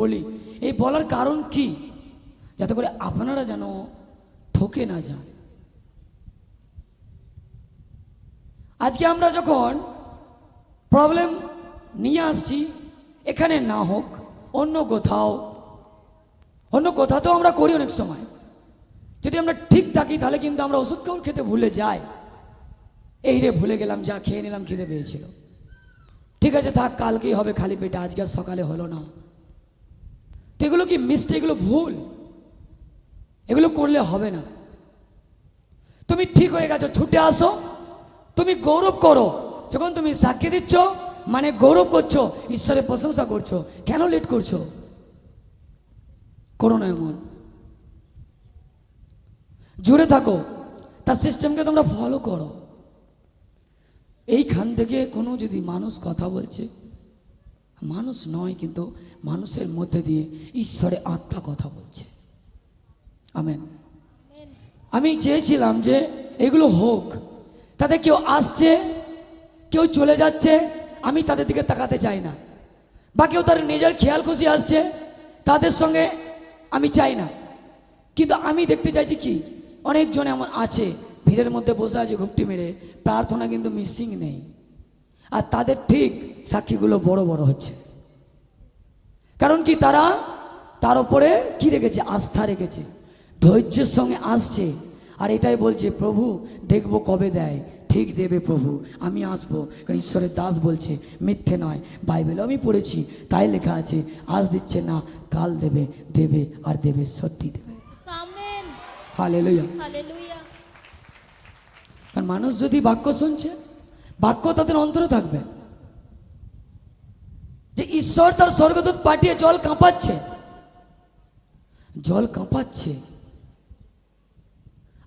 বলি, এই বলার কারণ কি? যাতে করে আপনারা যেন ঠকে না যান। আজকে আমরা যখন প্রবলেম নিয়ে আসছি, এখানে না হোক, অন্য কোথাও, অন্য কোথাতেও আমরা করি অনেক সময়। যদি আমরা ঠিক থাকি, তাহলে কিন্তু আমরা ওষুধ খাওয়ার খেতে ভুলে যাই। এই রে ভুলে গেলাম, যা খেয়ে নিলাম খেতে পেয়েছিল। ঠিক আছে, থাক, কালকেই হবে খালি পেটে, আজকে সকালে হলো না। তো এগুলো কি মিস্টেক এগুলো ভুল। এগুলো করলে হবে না। তুমি ঠিক হয়ে গেছো, ছুটে আসো। তুমি গৌরব করো। যখন তুমি সাক্ষী দিচ্ছ মানে গৌরব করছ, ঈশ্বরের প্রশংসা করছ, কেন লেট করছ? করো না এমন। জুড়ে থাকো। তার সিস্টেমকে তোমরা ফলো করো। এইখান থেকে কোনো যদি মানুষ কথা বলছে মানুষ নয়, কিন্তু মানুষের মধ্যে দিয়ে ঈশ্বরে আত্মা কথা বলছে। আমেন। আমি চেয়েছিলাম যে এগুলো হোক, তাতে কেউ আসছে, কেউ চলে যাচ্ছে, আমি তাদের দিকে তাকাতে চাই না। বা কেউ তার নিজের খেয়াল খুশি আসছে, তাদের সঙ্গে আমি চাই না। কিন্তু আমি দেখতে চাইছি কি, অনেকজন এমন আছে, ভিড়ের মধ্যে বসে আছে ঘুপটি মেরে, প্রার্থনা কিন্তু মিসিং নেই। আর তাদের ঠিক সাক্ষীগুলো বড় বড় হচ্ছে। কারণ কি তারা তার উপরে কি রেখেছে? আস্থা রেখেছে। ধৈর্যের সঙ্গে আসছে। আর এটাই বলছে প্রভু দেখব কবে দেয়। ঠিক দেবে প্রভু। আমি আসব। কারণ ঈশ্বরের দাস বলছে মিথ্যে নয়। বাইবেলে আমি পড়েছি তাই লেখা আছে আজ দিচ্ছে না কাল দেবে দেবে আর দেবে সত্যি দেবে। হালে লইয়া কারণ মানুষ যদি বাক্য শুনছে বাক্য তাদের অন্তরে থাকবে। যে ঈশ্বর তার স্বর্গদূত পাঠিয়ে জল কাঁপাচ্ছে। জল কাঁপাচ্ছে।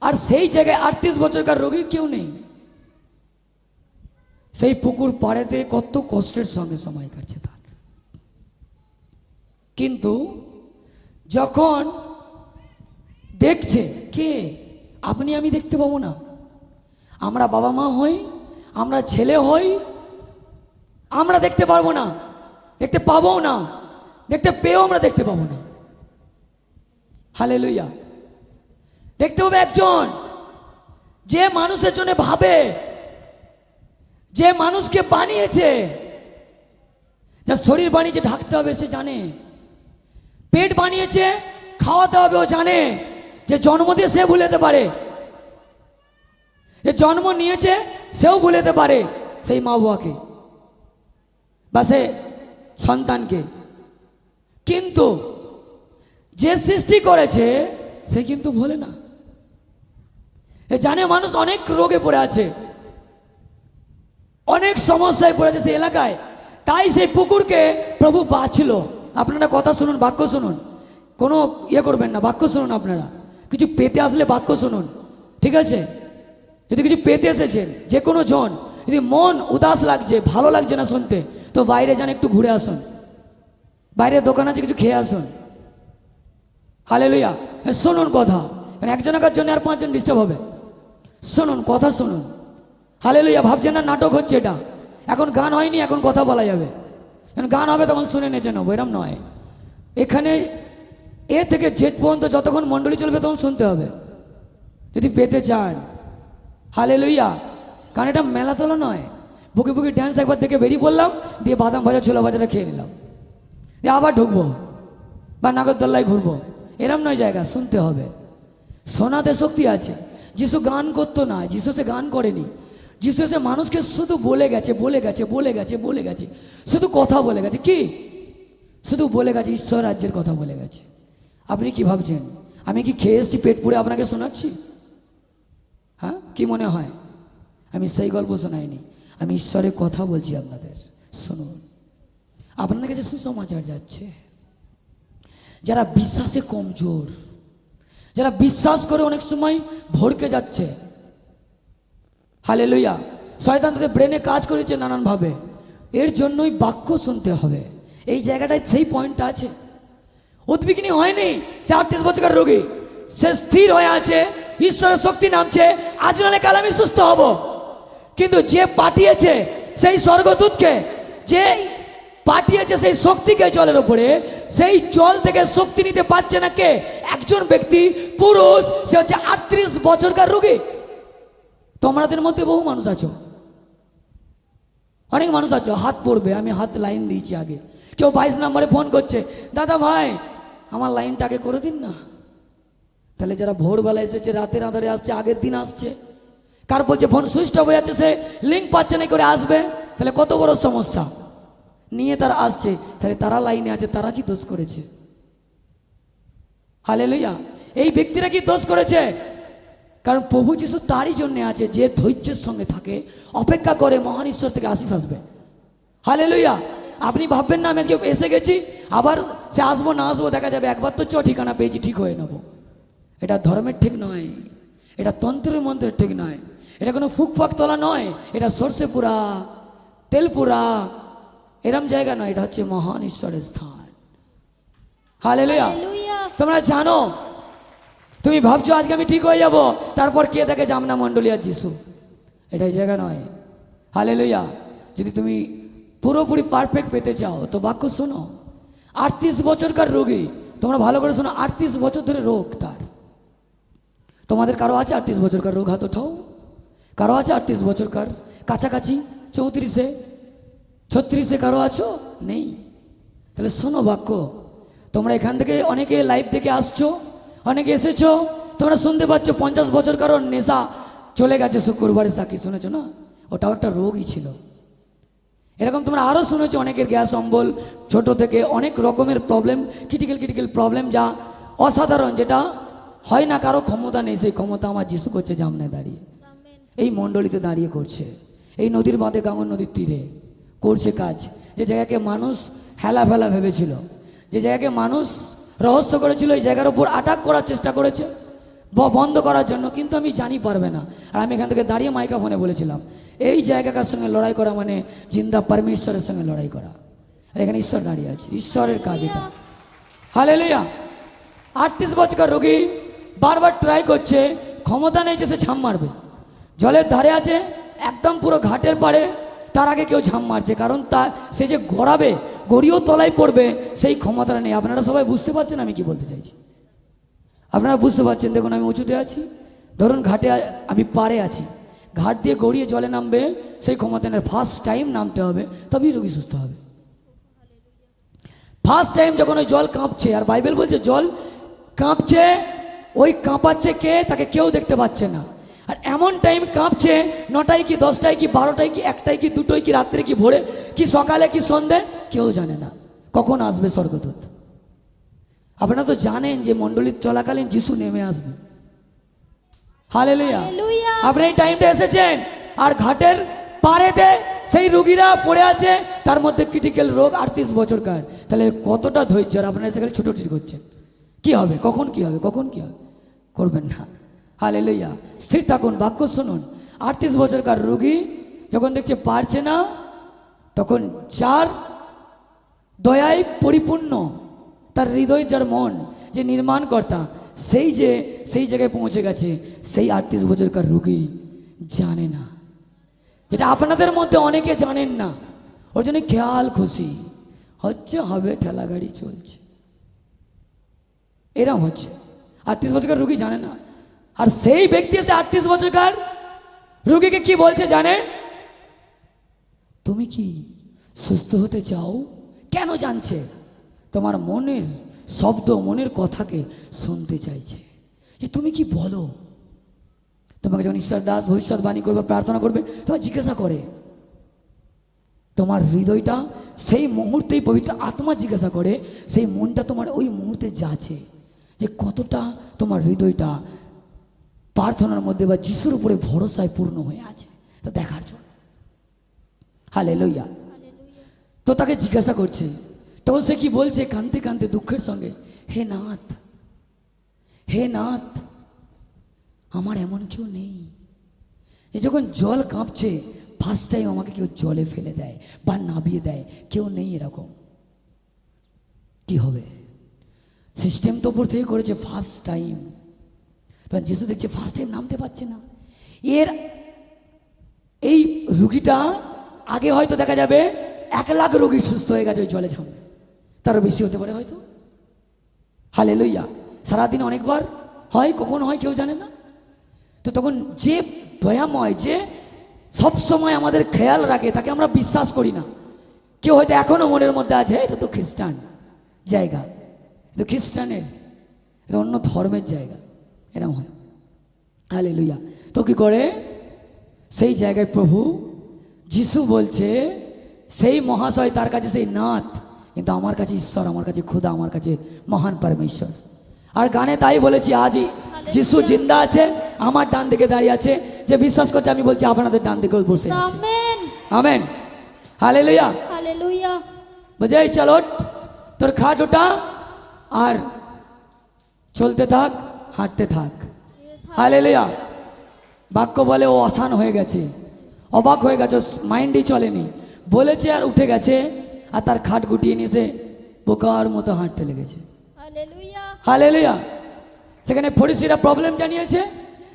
আর সেই জায়গায় আটত্রিশ বছরকার রোগীর কেউ নেই। সেই পুকুর পাড়েতে কত কষ্টের সঙ্গে সময় কাটছে তার। কিন্তু যখন দেখছে, কে? আপনি আমি দেখতে পাবো না। আমরা বাবা মা হই আমরা ছেলে হই, আমরা দেখতে পারব না, দেখতে পাবো না, দেখতে পেয়েও আমরা দেখতে পাবো না। হালে লইয়া দেখতে হবে একজন যে মানুষের জন্য ভাবে, যে মানুষকে বানিয়েছে, যার শরীর বানিয়েছে, ঢাকতে হবে, সে জানে। পেট বানিয়েছে, খাওয়াতে হবে, ও জানে যে জন্ম দিয়ে সে ভুলেতে পারে। যে জন্ম নিয়েছে সেও ভুলে যেতে পারে সেই মা বাবাকে বা সে সন্তানকে। কিন্তু যে সৃষ্টি করেছে, সে কিন্তু ভোলে না। এ জানে মানুষ অনেক রোগে পড়ে আছে। অনেক সমস্যায় পড়ে আছে সেই এলাকায়। তাই সেই পুকুরকে প্রভু বাঁচলো। আপনারা কথা শুনুন, বাক্য শুনুন। কোনো ইয়ে করবেন না, বাক্য শুনুন আপনারা। কিছু পেতে আসলে বাক্য শুনুন। ঠিক আছে? যদি কিছু পেতে এসেছেন যে কোনো জন, যদি মন উদাস লাগছে, ভালো লাগছে না শুনতে, তো বাইরে যান, একটু ঘুরে আসুন। বাইরে দোকান আছে, কিছু খেয়ে আসুন। হালে লইয়া শুনুন কথা। কারণ একজনের জন্য আর পাঁচজন ডিস্টার্ব হবে। শুনুন, কথা শুনুন। হালে লইয়া ভাবছেন না নাটক হচ্ছে এটা? এখন গান হয়নি, এখন কথা বলা যাবে। গান হবে, তখন শুনে নেচে নেব, এরম নয়। এখানে এ থেকে জেট পর্যন্ত যতক্ষণ মণ্ডলী চলবে, তখন শুনতে হবে। যদি পেতে চান। হালে লইয়া কারণ এটা মেলা নয়। বুকে বুকে ড্যান্স একবার দেখে বেরিয়ে পড়লাম, দিয়ে বাদাম ভাজা, ছোলা ভাজাটা খেয়ে নিলাম। দিয়ে আবার ঢুকবো, বা নাগরদোল্লায় ঘুরবো। এরম নয় জায়গা, শুনতে হবে। শোনাতে শক্তি আছে। যিশু গান করতো না, যিশু সে গান করেনি। যিশু সে মানুষকে শুধু বলে গেছে বলে গেছে বলে গেছে বলে গেছে। শুধু কথা বলে গেছে। কি? শুধু বলে গেছে, ঈশ্বর রাজ্যের কথা বলে গেছে। আপনি কি ভাবছেন? আমি কি খেয়ে এসছি, পেট পুড়ে আপনাকে শোনাচ্ছি? কি মনে হয়? আমি সেই গল্প শোনাইনি। আমি ঈশ্বরের কথা বলছি আপনাদের। শুনুন। আপনাদের কাছে সুসমাচার যাচ্ছে। যারা বিশ্বাসে কমজোর, যারা বিশ্বাস করে অনেক সময় ভরকে যাচ্ছে। হালে লইয়া শয়তান তাদের ব্রেনে কাজ করেছে নানানভাবে। এর জন্যই বাক্য শুনতে হবে। এই জায়গাটায় সেই পয়েন্টটা আছে। উদ্বিগ্নি হয়নি সে আটত্রিশ বছরের রোগী। সে স্থির হয়ে আছে। ঈশ্বরের শক্তি নামছে, আজ নাহলে কাল আমি সুস্থ হব। কিন্তু যে পাঠিয়েছে সেই স্বর্গদূতকে যে পাঠিয়েছে সেই শক্তিকে জলের উপরে, সেই জল থেকে শক্তি নিতে পারছে না কে? একজন ব্যক্তি, পুরুষ, সে হচ্ছে আটত্রিশ বছরকার রোগী। তোমাদের মধ্যে বহু মানুষ আছো। অনেক মানুষ আছো, হাত পড়বে, আমি হাত লাইন দিয়েছি আগে। কেউ বাইশ নম্বরে ফোন করছে, দাদা ভাই, আমার লাইনটা আগে করে দিন না। তাহলে যারা ভোরবেলা এসেছে, রাতের আধারে আসছে, আগের দিন আসছে, কার বলছে ফোন সুইচ অফ হয়ে যাচ্ছে, সে লিঙ্ক পাচ্ছে না করে আসবে? তাহলে কত বড় সমস্যা? নিয়ে তারা আসছে, তাহলে তারা লাইনে আছে, তারা কি দোষ করেছে? হালে লইয়া এই ব্যক্তিরা কি দোষ করেছে? কারণ প্রভু যিশু তারই জন্যে আছে, যে ধৈর্যের সঙ্গে থাকে, অপেক্ষা করে মহান ঈশ্বর থেকে আশিস আসবে। হালে লইয়া আপনি ভাববেন না, আমি আজকে এসে গেছি, আবার সে আসব, না আসব, দেখা যাবে, একবার তো চ ঠিকানা পেয়েছি, ঠিক হয়ে নেব। এটা ধর্মের ঠিক নয়। এটা তন্ত্রের মন্ত্রের ঠিক নয়। এটা কোনো ফুক ফাক তোলা নয়। এটা সর্ষে পুরা তেল পুরা এরম জায়গা নয়। এটা হচ্ছে মহান ঈশ্বরের স্থান। হালে. তোমরা জানো? তুমি ভাবছ আজকে আমি ঠিক হয়ে যাব। তারপর কে দেখে জামনা মণ্ডলী আর যিশু? এটাই জায়গা নয়। হালে লইয়া যদি তুমি পুরোপুরি পারফেক্ট পেতে চাও তো বাক্য শোনো। আটত্রিশ বছরকার রোগী তোমরা ভালো করে শোনো আটত্রিশ বছর ধরে রোগ তার। তোমাদের কারও আছে আটত্রিশ বছরকার রোগ হাত ওঠাও? কারও আছে আটত্রিশ বছরকার কাছাকাছি? চৌত্রিশে? ছত্রিশে কারও আছো? নেই। তাহলে শোনো বাক্য। তোমরা এখান থেকে অনেকে লাইভ থেকে আসছো, অনেকে এসেছ, তোমরা শুনতে পাচ্ছ পঞ্চাশ বছর কারোর নেশা চলে গেছে শুক্রবারে সাক্ষী, শুনেছো না? ওটাও একটা রোগই ছিল। এরকম তোমরা আরও শুনেছো অনেকের গ্যাস, অম্বল, ছোট থেকে অনেক রকমের প্রবলেম ক্রিটিক্যাল ক্রিটিক্যাল প্রবলেম যা অসাধারণ, যেটা হয় না কারও ক্ষমতা নেই সেই ক্ষমতা আমার যিশু করছে জামনে দাঁড়িয়ে। এই মণ্ডলীতে দাঁড়িয়ে করছে। এই নদীর বাঁধে গাঙ্গন নদীর তীরে করছে কাজ। যে জায়গাকে মানুষ হেলা ফেলা ভেবেছিল যে জায়গাকে মানুষ রহস্য করেছিল এই জায়গার উপর আটাক করার চেষ্টা করেছে ব- বন্ধ করার জন্য কিন্তু আমি জানি পারবে না। আর আমি এখান থেকে দাঁড়িয়ে মাইকা ফোনে বলেছিলাম এই জায়গাকার সঙ্গে লড়াই করা মানে জিন্দা পরমেশ্বরের সঙ্গে লড়াই করা। আর এখানে ঈশ্বর দাঁড়িয়ে আছে ঈশ্বরের কাজ এটা। হালে লইয়া আটত্রিশ বছর রোগী বারবার ট্রাই করছে, ক্ষমতা নেই যে সে ঝাম মারবে। জলের ধারে আছে, একদম পুরো ঘাটের পাড়ে, তার আগে কেউ ঝাম মারছে, কারণ তা, সে যে গড়াবে গড়িয়েও তলায় পড়বে, সেই ক্ষমতাটা নেই। আপনারা সবাই বুঝতে পারছেন আমি কি বলতে চাইছি? আপনারা বুঝতে পারছেন? দেখুন, আমি উঁচুতে আছি। ধরুন, ঘাটে আমি পাড়ে আছি। ঘাট দিয়ে গড়িয়ে জলে নামবে, সেই ক্ষমতা নেই। ফার্স্ট টাইম নামতে হবে, তবেই রোগী সুস্থ হবে। ফার্স্ট টাইম যখন ওই জল কাঁপছে, আর বাইবেল বলছে, জল কাঁপছে ওই কাঁপাচ্ছে কে তাকে কেউ দেখতে পাচ্ছে না। আর এমন টাইম কাঁপছে নটায় কি দশটায় কি বারোটায় কি একটায় কি দুটোয় কি রাত্রে কি ভোরে কি সকালে কি সন্ধে কেউ জানে না। কখন আসবে স্বর্গদূত? আপনারা তো জানেন যে মণ্ডলীর চলাকালীন যিশু নেমে আসবে। হালে Hallelujah. আপনি এই টাইমটা এসেছেন? আর ঘাটের পাড়েতে সেই রুগীরা পড়ে আছে তার মধ্যে ক্রিটিক্যাল রোগ আটত্রিশ বছরকার। তাহলে কতটা ধৈর্য? আর আপনারা সেখানে ছোটোটি করছেন। কি হবে? কখন কি হবে? কখন কি হবে? করবেন না। হালে লইয়া স্থির থাকুন, বাক্য শুনুন। আটত্রিশ বছরকার রুগী যখন দেখছে পারছে না, তখন যার দয়ায় পরিপূর্ণ, তার হৃদয় যার মন যে নির্মাণকর্তা, সেই যে, সেই জায়গায় পৌঁছে গেছে, সেই আটত্রিশ বছরকার রুগী জানে না। যেটা আপনাদের মধ্যে অনেকে জানেন না। ওর জন্য খেয়াল খুশি। হচ্ছে হবে ঠেলা গাড়ি চলছে। এরম হচ্ছে। আটত্রিশ বছরকার রুগী জানে না। আর সেই ব্যক্তি এসে আটত্রিশ বছরকার রুগীকে কি বলছে জানে? তুমি কি সুস্থ হতে চাও? কেন জানছে? তোমার মনের, শব্দ মনের কথাকে শুনতে চাইছে। যে তুমি কি বলো? তোমাকে যখন ঈশ্বর দাস ভবিষ্যৎবাণী করবে, প্রার্থনা করবে তোমার জিজ্ঞাসা করে। তোমার হৃদয়টা সেই মুহূর্তেই পবিত্র আত্মা জিজ্ঞাসা করে, সেই মনটা তোমার ওই মুহূর্তে যাচ্ছে। যে কতটা তোমার হৃদয়টা প্রার্থনার মধ্যে বা যিশুর উপরে ভরসায় পূর্ণ হয়ে আছে, তা দেখার জন্য। হালে লইয়া তো তাকে জিজ্ঞাসা করছে, তখন সে কি বলছে কানতে কানতে দুঃখের সঙ্গে, হে নাথ হে নাথ, আমার এমন কেউ নেই। যখন জল কাঁপছে ফার্স্ট টাইম আমাকে কেউ জলে ফেলে দেয় বা নাবিয়ে দেয়, কেউ নেই এরকম। কি হবে? সিস্টেম তো ওপর থেকে করেছে ফার্স্ট টাইম। তখন যিশু দেখছে ফার্স্ট টাইম নামতে পারছে না। এর এই রুগীটা আগে হয়তো দেখা যাবে এক লাখ রোগী সুস্থ হয়ে গেছে ওই জলে ঝাঁপে। তারও বেশি হতে পারে হয়তো। হালে লইয়া সারাদিন অনেকবার হয়, কখন হয়, কেউ জানে না। তো তখন যে দয়াময়, যে সব সময় আমাদের খেয়াল রাখে, তাকে আমরা বিশ্বাস করি না। কেউ হয়তো এখনও মনের মধ্যে আছে, এটা তো খ্রিস্টান জায়গা। এটা খ্রিস্টানের এটা অন্য ধর্মের জায়গা এরকম হয়। হালে লইয়া তো কি করে? সেই জায়গায় প্রভু যিশু বলছে সেই মহাশয় তার কাছে সেই নাথ কিন্তু আমার কাছে ঈশ্বর আমার কাছে খুদা আমার কাছে মহান পরমেশ্বর। আর গানে তাই বলেছি আজই যিশু জিন্দা আছে আমার ডান দিকে দাঁড়িয়ে আছে যে বিশ্বাস করছে আমি বলছি আপনাদের ডান দিকেও বসে আছে। আমেন। হালে লইয়া হালেলুয়া। বুঝে এই চল তোর খাট ওটা। আর চলতে থাক হাঁটতে থাক। হালে লইয়া বাক্য বলে ও অসান হয়ে গেছে। অবাক হয়ে গেছে মাইন্ডই চলেনি। বলেছে আর উঠে গেছে আর তার খাট গুটিয়ে নিয়ে সে বোকার মতো হাঁটতে লেগেছে। হালে লইয়া সেখানে ফরিসিরা প্রবলেম জানিয়েছে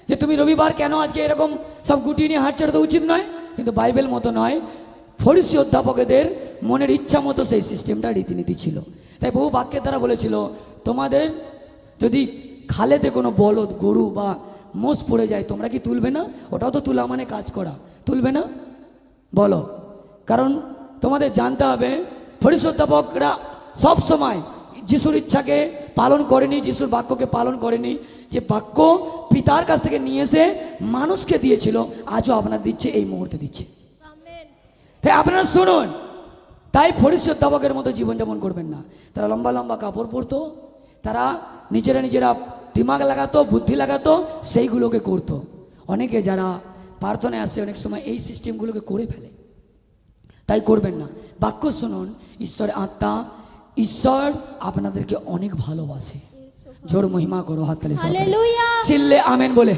যে তুমি রবিবার কেন আজকে এরকম সব গুটিয়ে নিয়ে হাঁটছে? তো উচিত নয়। কিন্তু বাইবেল মতো নয়। ফরিসি অধ্যাপকদের মনের ইচ্ছা মতো সেই সিস্টেমটা রীতিনীতি ছিল। তাই বহু বাক্যের দ্বারা বলেছিল তোমাদের যদি খালেতে কোনো বলদ গরু বা মোষ পড়ে যায় তোমরা কি তুলবে না? ওটাও তো তুলা মানে কাজ করা। তুলবে না? বলো। কারণ তোমাদের জানতে হবে ফরিস অধ্যাপকরা সব সময় যিশুর ইচ্ছাকে পালন করেনি যিশুর বাক্যকে পালন করেনি যে বাক্য পিতার কাছ থেকে নিয়ে এসে মানুষকে দিয়েছিল আজও আপনার দিচ্ছে এই মুহূর্তে দিচ্ছে। তাই আপনারা শুনুন তাই ফরিস অধ্যাপকের মতো জীবনযাপন করবেন না। তারা লম্বা লম্বা কাপড় পরতো তারা নিজেরা নিজেরা দিমাগ লাগাতো বুদ্ধি লাগাতো সেইগুলোকে করতো। অনেকে যারা প্রার্থনায় আসে অনেক সময় এই সিস্টেমগুলোকে করে ফেলে। তাই করবেন না। বাক্য শুনুন ঈশ্বর আত্মা ঈশ্বর আপনাদেরকে অনেক ভালোবাসে। জোর মহিমা করো হাততালি। চিল্লে আমেন বলে।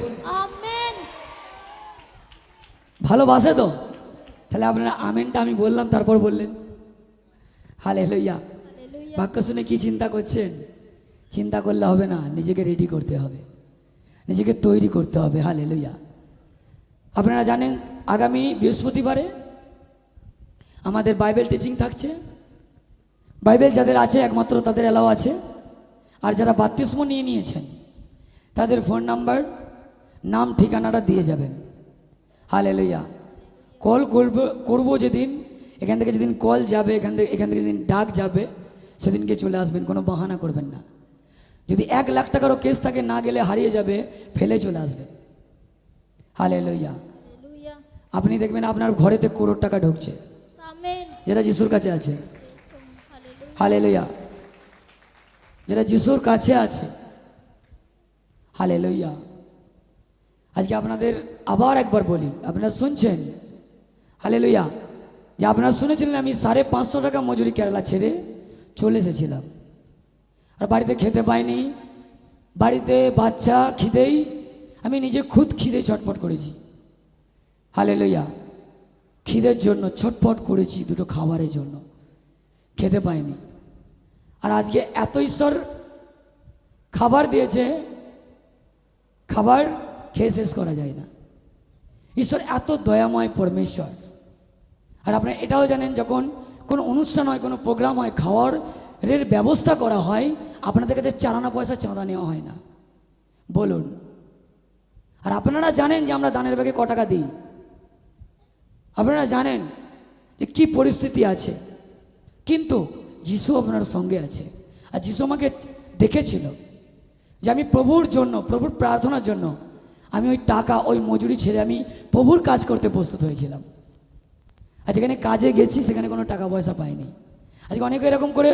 ভালোবাসে তো? তাহলে আপনারা আমেনটা আমি বললাম তারপর বললেন। হালে লইয়া বাক্য শুনে কি চিন্তা করছেন? চিন্তা করলে হবে না নিজেকে রেডি করতে হবে। নিজেকে তৈরি করতে হবে হালে লইয়া আপনারা জানেন আগামী বৃহস্পতিবারে আমাদের বাইবেল টিচিং থাকছে। বাইবেল যাদের আছে একমাত্র তাদের এলাও আছে। আর যারা বাত্তিস্ম নিয়ে নিয়েছেন তাদের ফোন নাম্বার নাম ঠিকানাটা দিয়ে যাবেন। হালে লইয়া কল করব করব যেদিন এখান থেকে যেদিন কল যাবে এখান থেকে এখান থেকে যেদিন ডাক যাবে সেদিনকে চলে আসবেন কোনো বাহানা করবেন না। যদি এক লাখ টাকারও কেস থাকে না গেলে হারিয়ে যাবে ফেলে চলে আসবেন। হালে লইয়া আপনি দেখবেন আপনার ঘরেতে করোড় টাকা ঢুকছে। যেটা যিশুর কাছে আছে। হালে লইয়া যেটা যিশুর কাছে আছে। হালে লইয়া আজকে আপনাদের আবার একবার বলি আপনারা শুনছেন? হালে লইয়া যে আপনারা শুনেছিলেন আমি সাড়ে পাঁচশো টাকা মজুরি কেরালা ছেড়ে চলে এসেছিলাম। আর বাড়িতে খেতে পাইনি, বাড়িতে বাচ্চা খিদেই আমি নিজে খুদ খিদে ছটফট করেছি। হালে লইয়া খিদের জন্য ছটফট করেছি দুটো খাবারের জন্য। খেতে পাইনি। আর আজকে এত ঈশ্বর খাবার দিয়েছে, খাবার খেয়ে শেষ করা যায় না। ঈশ্বর এত দয়াময় পরমেশ্বর। আর আপনারা এটাও জানেন যখন কোনো অনুষ্ঠান হয়, কোনো প্রোগ্রাম হয় খাওয়ার এর ব্যবস্থা করা হয়, আপনাদের কাছে চারানা পয়সা চাঁদা নেওয়া হয় না। বলুন। আর আপনারা জানেন যে আমরা দানের ব্যাগে ক টাকা দিই? আপনারা জানেন যে কী পরিস্থিতি আছে? কিন্তু যিশু আপনার সঙ্গে আছে। আর যিশু আমাকে দেখেছিল যে আমি প্রভুর জন্য, প্রভুর প্রার্থনার জন্য আমি ওই টাকা, ওই মজুরি ছেড়ে আমি প্রভুর কাজ করতে প্রস্তুত হয়েছিলাম। আর যেখানে কাজে গেছি সেখানে কোনো টাকা পয়সা পাইনি। আজকে অনেকে এরকম করে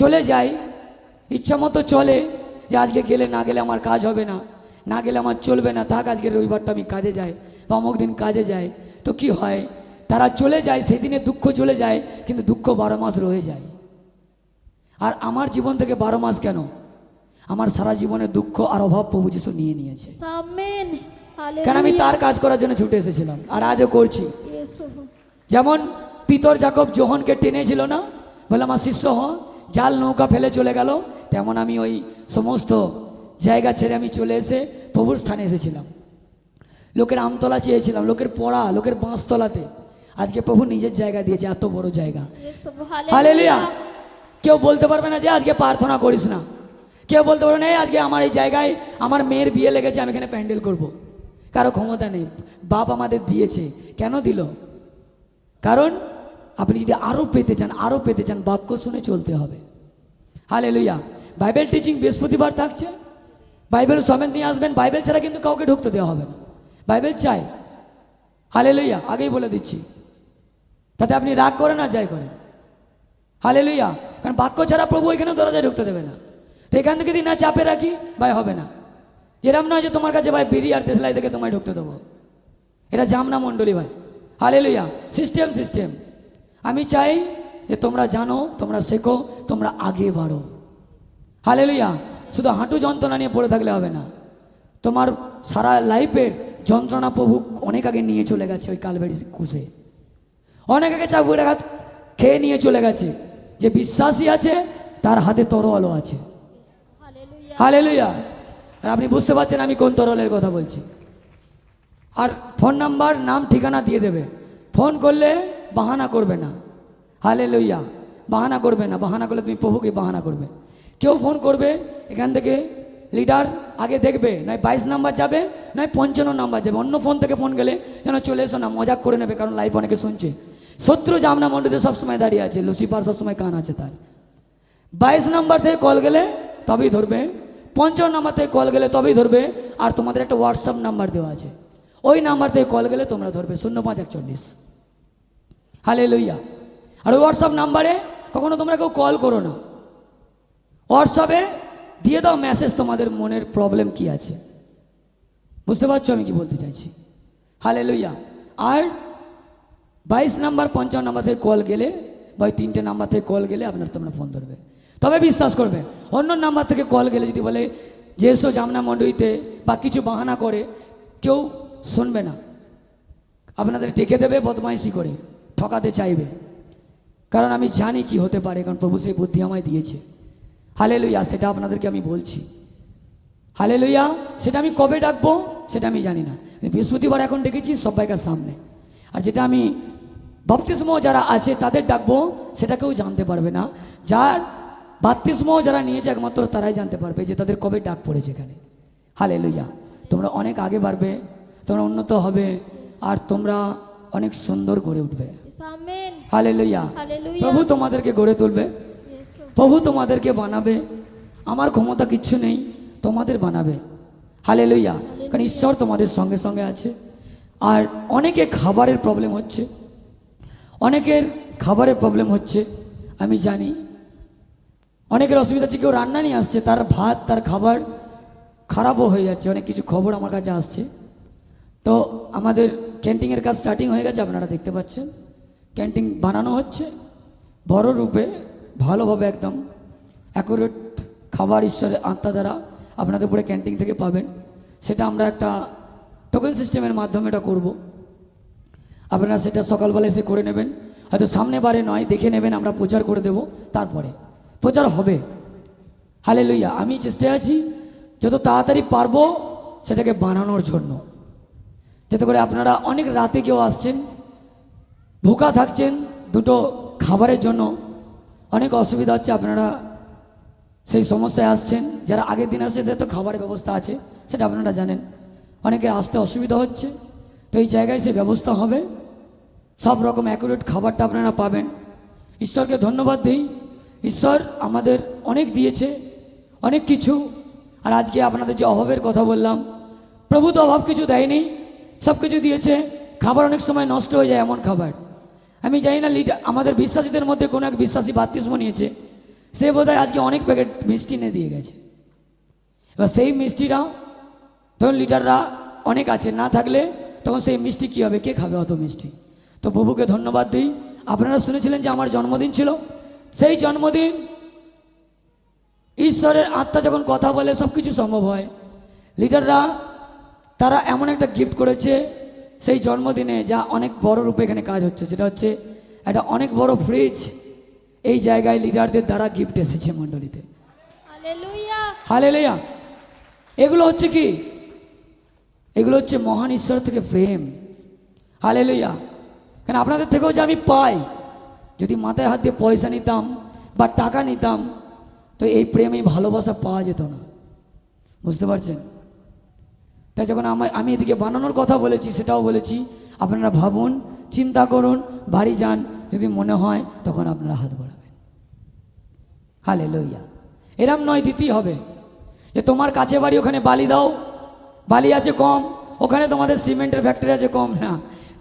চলে যায় ইচ্ছা মতো চলে যে আজকে গেলে না গেলে আমার কাজ হবে না না গেলে আমার চলবে না থাক আজকে রবিবারটা আমি কাজে যাই বা অমুক দিন কাজে যাই তো কি হয়? তারা চলে যায় সেই দিনে দুঃখ চলে যায় কিন্তু দুঃখ বারো মাস রয়ে যায়। আর আমার জীবন থেকে বারো মাস কেন? আমার সারা জীবনের দুঃখ আর অভাব প্রভু যিশু নিয়ে নিয়েছে। কেন আমি তার কাজ করার জন্য ছুটে এসেছিলাম? আর আজও করছি। যেমন পিতর জাকব জোহনকে টেনেছিল না বলে আমার শিষ্য হ জাল নৌকা ফেলে চলে গেল। তেমন আমি ওই সমস্ত জায়গা ছেড়ে আমি চলে এসে প্রভুর স্থানে এসেছিলাম। লোকের আমতলা চেয়েছিলাম লোকের পড়া লোকের বাঁশতলাতে। আজকে প্রভু নিজের জায়গা দিয়েছে এত বড় জায়গা। হালেলুয়া কেউ বলতে পারবে না যে আজকে প্রার্থনা করিস না। কেউ বলতে পারবে না আজকে আমার এই জায়গায় আমার মেয়ের বিয়ে লেগেছে আমি এখানে প্যান্ডেল করব। কারও ক্ষমতা নেই। বাপ আমাদের দিয়েছে। কেন দিল? কারণ আপনি যদি আরও পেতে চান আরও পেতে চান, বাক্য শুনে চলতে হবে। হালে লইয়া বাইবেল টিচিং বৃহস্পতিবার থাকছে। বাইবেল সমেত নিয়ে আসবেন। বাইবেল ছাড়া কিন্তু কাউকে ঢুকতে দেওয়া হবে না। বাইবেল চাই। হালে লইয়া আগেই বলে দিচ্ছি। তাতে আপনি রাগ করেন না যাই করেন। হালে লইয়া কারণ বাক্য ছাড়া প্রভু এখানে দরজায় ঢুকতে দেবে না। তো এখান থেকে যদি না চাপে রাখি, ভাই, হবে না। যেরম নয় যে তোমার কাছে ভাই, বিড়ি আর দেশলাই থেকে তোমায় ঢুকতে দেবো। এটা জামনা মণ্ডলী, ভাই। হালে লইয়া সিস্টেম সিস্টেম আমি চাই যে তোমরা জানো তোমরা শেখো তোমরা আগে বাড়ো। হালে লইয়া শুধু হাঁটু যন্ত্রণা নিয়ে পড়ে থাকলে হবে না। তোমার সারা লাইফের যন্ত্রণা প্রভু অনেক আগে নিয়ে চলে গেছে ওই কালবেরি কুশে অনেক আগে চাকুর আঘাত খেয়ে নিয়ে চলে গেছে। যে বিশ্বাসী আছে তার হাতে তরোয়ালও আছে। হালে লইয়া আর আপনি বুঝতে পারছেন আমি কোন তরলের কথা বলছি। আর ফোন নাম্বার, নাম, ঠিকানা দিয়ে দেবে। ফোন করলে বাহানা করবে না। হালে লইয়া বাহানা করবে না। বাহানা করলে তুমি প্রভুকে বাহানা করবে। কেউ ফোন করবে, এখান থেকে লিডার আগে দেখবে, নয় বাইশ নাম্বার যাবে, নয় পঞ্চান্ন নাম্বার যাবে। অন্য ফোন থেকে ফোন গেলে যেন চলে এসো না, মজাক করে নেবে, কারণ লাইভ অনেকে শুনছে। শত্রু জামনা মন্ডিতে সবসময় দাঁড়িয়ে আছে লুসিফার সবসময় কান আছে তার। বাইশ নাম্বার থেকে কল গেলে তবেই ধরবে, পঞ্চান্ন নাম্বার থেকে কল গেলে তবেই ধরবে, আর তোমাদের একটা হোয়াটসঅ্যাপ নাম্বার দেওয়া আছে। ওই নাম্বার থেকে কল গেলে তোমরা ধরবে, শূন্য পাঁচ একচল্লিশ। হালে লইয়া আর হোয়াটসঅ্যাপ নাম্বারে কখনো তোমরা কেউ কল করো না। হোয়াটসঅ্যাপে দিয়ে দাও মেসেজ তোমাদের মনের প্রবলেম কি আছে। বুঝতে পারছ আমি কি বলতে চাইছি? হালে লইয়া আর বাইশ নাম্বার, পঞ্চান্ন নাম্বার থেকে কল গেলে বা ওই তিনটে নাম্বার থেকে কল গেলে আপনার তোমরা ফোন ধরবে। তবে বিশ্বাস করবে, অন্য নাম্বার থেকে কল গেলে যদি বলে, যে জামনা মণ্ডলীতে বা কিছু বাহানা করে, কেউ শুনবে না। আপনাদের ডেকে দেবে, বদমাইশি করে, ঠকাতে চাইবে। কারণ আমি জানি কি হতে পারে, কারণ প্রভু সেই বুদ্ধি আমায় দিয়েছে। হালে লইয়া সেটা আপনাদেরকে আমি বলছি। হালে লইয়া সেটা আমি কবে ডাকবো, সেটা আমি জানি না। বৃহস্পতিবার এখন ডেকেছি, সবাইকার সামনে। আর যেটা আমি বাপতিস্ম যারা আছে, তাদের ডাকবো, সেটা কেউ জানতে পারবে না। যার বাপতিস্ম যারা নিয়েছে একমাত্র তারাই জানতে পারবে যে তাদের কবে ডাক পড়েছে এখানে। হালে লইয়া তোমরা অনেক আগে বাড়বে তোমরা উন্নত হবে আর তোমরা অনেক সুন্দর গড়ে উঠবে। হালে লইয়া প্রভু তোমাদেরকে গড়ে তুলবে। প্রভু। প্রভু তোমাদেরকে বানাবে। আমার ক্ষমতা কিচ্ছু নেই তোমাদের বানাবে। হালে লইয়া কারণ ঈশ্বর তোমাদের সঙ্গে সঙ্গে আছে। আর অনেকে খাবারের প্রবলেম হচ্ছে। অনেকের খাবারের প্রবলেম হচ্ছে আমি জানি। অনেকের অসুবিধা হচ্ছে কেউ রান্না নিয়ে আসছে তার ভাত তার খাবার খারাপও হয়ে যাচ্ছে। অনেক কিছু খবর আমার কাছে আসছে। তো আমাদের ক্যান্টিনের কাজ স্টার্টিং হয়ে গেছে, আপনারা দেখতে পাচ্ছেন। ক্যান্টিন বানানো হচ্ছে, বড় রূপে, ভালোভাবে একদম অ্যাকুরেট খাবার ঈশ্বরের আত্মা দ্বারা আপনাদের উপরে ক্যান্টিন থেকে পাবেন। সেটা আমরা একটা টোকেন সিস্টেমের মাধ্যমে এটা করব। আপনারা সেটা সকালবেলা এসে করে নেবেন। হয়তো সামনে বারে নয়, দেখে নেবেন, আমরা প্রচার করে দেব তারপরে। প্রচার হবে। হালে লইয়া আমি চেষ্টায় আছি, যত তাড়াতাড়ি পারব সেটাকে বানানোর জন্য। যাতে করে আপনারা অনেক রাতে কেউ আসছেন, ভোকা থাকছেন দুটো খাবারের জন্য। অনেক অসুবিধা হচ্ছে আপনারা সেই সমস্যায় আসছেন। যারা আগের দিন আসছে, তাদের তো খাবারের ব্যবস্থা আছে, সেটা আপনারা জানেন। অনেকে আসতে অসুবিধা হচ্ছে, তো এই জায়গায় সে ব্যবস্থা হবে। সব রকম অ্যাকুরেট খাবারটা আপনারা পাবেন। ঈশ্বরকে ধন্যবাদ দিই। ঈশ্বর আমাদের অনেক দিয়েছে, অনেক কিছু। আর আজকে আপনাদের যে অভাবের কথা বললাম, প্রভু তো অভাব কিছু দেয়নি। সব কিছু দিয়েছে। খাবার অনেক সময় নষ্ট হয়ে যায় এমন খাবার। আমি জানি না লিডার আমাদের বিশ্বাসীদের মধ্যে কোনো এক বিশ্বাসী বাত্তিস্ম নিয়েছে। সে বোধহয় আজকে অনেক প্যাকেট মিষ্টি এনে দিয়ে গেছে। এবার সেই মিষ্টিটা ধরুন লিডাররা অনেক আছে, না থাকলে তখন সেই মিষ্টি কী হবে, কে খাবে অত মিষ্টি? তো প্রভুকে ধন্যবাদ দিই। আপনারা শুনেছিলেন যে আমার জন্মদিন ছিল। সেই জন্মদিন ঈশ্বরের আত্মা যখন কথা বলে সব কিছু সম্ভব হয়। লিডাররা তারা এমন একটা গিফট করেছে সেই জন্মদিনে যা অনেক বড় রূপে এখানে কাজ হচ্ছে। সেটা হচ্ছে একটা অনেক বড় ফ্রিজ এই জায়গায় লিডারদের দ্বারা গিফট এসেছে মণ্ডলীতে। হালে লইয়া এগুলো হচ্ছে কি? এগুলো হচ্ছে মহান ঈশ্বর থেকে প্রেম হালে লইয়া কেন আপনাদের থেকেও যে আমি পাই যদি মাথায় হাত দিয়ে পয়সা নিতাম বা টাকা নিতাম তো এই প্রেম এই ভালোবাসা পাওয়া যেত না। বুঝতে পারছেন? তাই যখন আমার, আমি এদিকে বানানোর কথা বলেছি, সেটাও বলেছি, আপনারা ভাবুন, চিন্তা করুন, বাড়ি যান, যদি মনে হয়, তখন আপনারা হাত বাড়াবেন। হালে লইয়া এরম নয়, দিতেই হবে। যে তোমার কাছে বাড়ি, ওখানে বালি দাও। বালি আছে কম, ওখানে তোমাদের সিমেন্টের ফ্যাক্টরি আছে কম। না,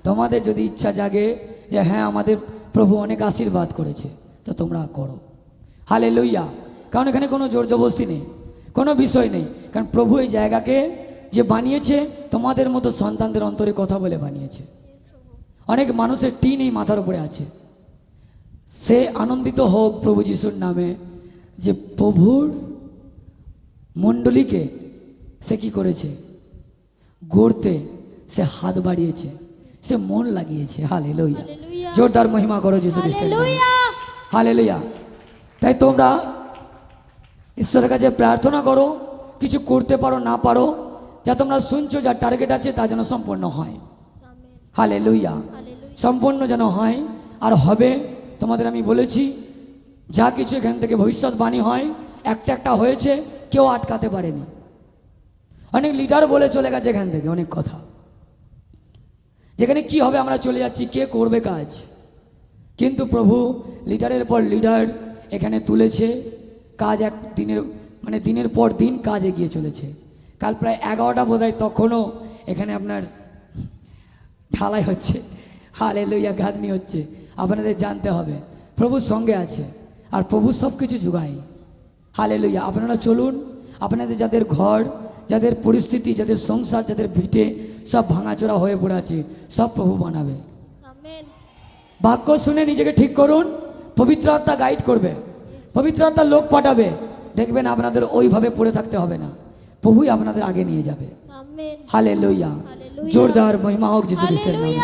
তোমাদের যদি ইচ্ছা জাগে যে হ্যাঁ আমাদের প্রভু অনেক আশীর্বাদ করেছে, তো তোমরা করো। হালে লইয়া কারণ এখানে কোনো জোর জবস্তি নেই, কোনো বিষয় নেই। কারণ প্রভু এই জায়গাকে যে বানিয়েছে তোমাদের মতো সন্তানদের অন্তরে কথা বলে বানিয়েছে। অনেক মানুষের টিন এই মাথার উপরে আছে। সে আনন্দিত হোক প্রভু যিশুর নামে যে প্রভুর মণ্ডলীকে সে কি করেছে? গড়তে সে হাত বাড়িয়েছে। সে মন লাগিয়েছে। হালে লইয়া. জোরদার মহিমা করো যিশু খ্রিস্টের। হালেলুয়া। হালেলুয়া। তাই তোমরা ঈশ্বরের কাছে প্রার্থনা করো কিছু করতে পারো না পারো যা তোমরা শুনছো যার টার্গেট আছে, তা যেন সম্পন্ন হয়। হালে লইয়া সম্পন্ন যেন হয়। আর হবে, তোমাদের আমি বলেছি, যা কিছু এখান থেকে ভবিষ্যৎবাণী হয়, একটা একটা হয়েছে, কেউ আটকাতে পারেনি। অনেক লিডার বলে চলে গেছে এখান থেকে, অনেক কথা। যেখানে কি হবে, আমরা চলে যাচ্ছি, কে করবে কাজ? কিন্তু প্রভু লিডারের পর লিডার এখানে তুলেছে, কাজ এক দিনের মানে দিনের পর দিন কাজ এগিয়ে চলেছে। কাল প্রায় এগারোটা বোধ হয় তখনও এখানে আপনার ঢালাই হচ্ছে। হালে লইয়া গাঁদনি হচ্ছে। আপনাদের জানতে হবে প্রভুর সঙ্গে আছে আর প্রভু সব কিছু যোগায়। হালে লইয়া আপনারা চলুন আপনাদের যাদের ঘর যাদের পরিস্থিতি যাদের সংসার যাদের ভিটে সব ভাঙাচোরা হয়ে পড়ে আছে সব প্রভু বানাবে। বাক্য শুনে নিজেকে ঠিক করুন পবিত্র আত্মা গাইড করবে পবিত্র আত্মা লোক পাঠাবে। দেখবেন আপনাদের ওইভাবে পড়ে থাকতে হবে না। প্রভুই আপনাদের আগে নিয়ে যাবে। হালে লইয়া জোরদার মহিমা হোক যিশু খ্রিস্টের নামে।